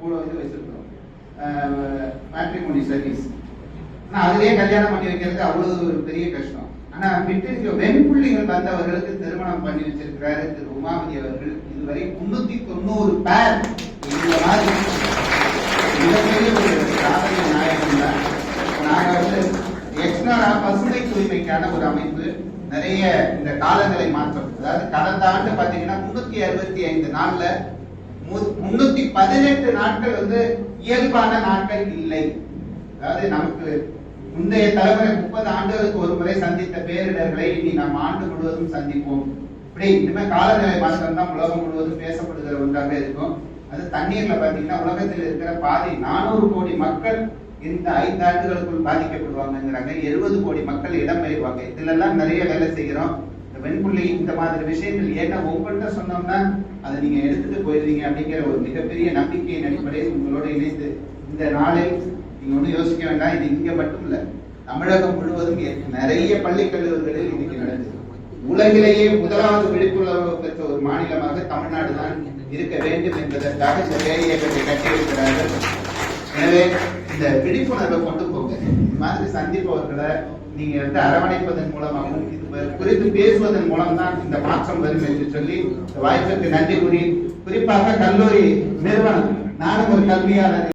கூட இது வச்சிருக்கிறோம் மேட்ரிமோனி சர்வீஸ் ஆனா அதுலயே கல்யாணம் பண்ணி வைக்கிறது அவ்வளவு ஒரு பெரிய கஷ்டம். ஆனா விட்டு வெண்புள்ளிகள் வந்தவர்களுக்கு திருமணம் பண்ணி வச்சிருக்கிறாரு திரு உமாவதி அவர்கள். இதுவரை முன்னூத்தி தொண்ணூறு பேர் இந்த மாதிரி சாதனை நாயகம் தான். வந்து எக்ஸ்ட்ரா பசுமை தூய்மைக்கான ஒரு அமைப்பு நிறைய இந்த காலங்களை மாற்றம். அதாவது கடந்த ஆண்டு பாத்தீங்கன்னா முன்னூத்தி அறுபத்தி ஐந்து நாள்ல முன்னூத்தி பதினெட்டு நாட்கள் வந்து இயல்பான நாட்கள் இல்லை. அதாவது நமக்கு முந்தைய தலைமுறை முப்பது ஆண்டுகளுக்கு ஒரு முறை சந்தித்த பேரிடர்களை இனி நாம் ஆண்டு முழுவதும் சந்திப்போம். இப்படி இனிமே காலநிலை மாற்றம் தான் உலகம் முழுவதும் பேசப்படுகிற ஒன்றாக இருக்கும். அது தண்ணீர்ல பாத்தீங்கன்னா உலகத்தில் இருக்கிற பாதி நானூறு கோடி மக்கள் இந்த ஐந்து ஆண்டுகளுக்குள் பாதிக்கப்படுவாங்கங்கிறாங்க. எழுபது கோடி மக்கள் இடம்பெயர்வாங்க. இதுல எல்லாம் நிறைய வேலை செய்கிறோம். வெண்புள்ளி இந்த மாதிரி விஷயங்கள் ஏன்னா உங்கள்கிட்ட சொன்னோம்னா அதை நீங்க எடுத்துட்டு போயிருவீங்க அப்படிங்கிற ஒரு மிகப்பெரிய நம்பிக்கையின் அடிப்படையில் உங்களோட இணைந்து இந்த நாளை நீங்க ஒண்ணும் யோசிக்க வேண்டாம் இது இங்க மட்டும் இல்ல. தமிழகம் முழுவதும் நிறைய பள்ளி கல்லூரிகளில் இன்னைக்கு நடந்தது உலகிலேயே முதலாவது விழிப்புணர்வு பெற்ற ஒரு மாநிலமாக தமிழ்நாடு தான் இருக்க வேண்டும் என்பதற்காக இந்த வேலை கட்டியிருக்கிறார்கள். எனவே இந்த விழிப்புணர்வை கொண்டு போங்க. இந்த மாதிரி சந்திப்பவர்களை நீங்க வந்து அரவணைப்பதன் மூலமாகவும் இது குறித்து பேசுவதன் மூலம் தான் இந்த மாற்றம் வரும் என்று சொல்லி இந்த நன்றி கூறி குறிப்பாக கல்லூரி நிறுவனம். நானும் ஒரு கல்வியாளர்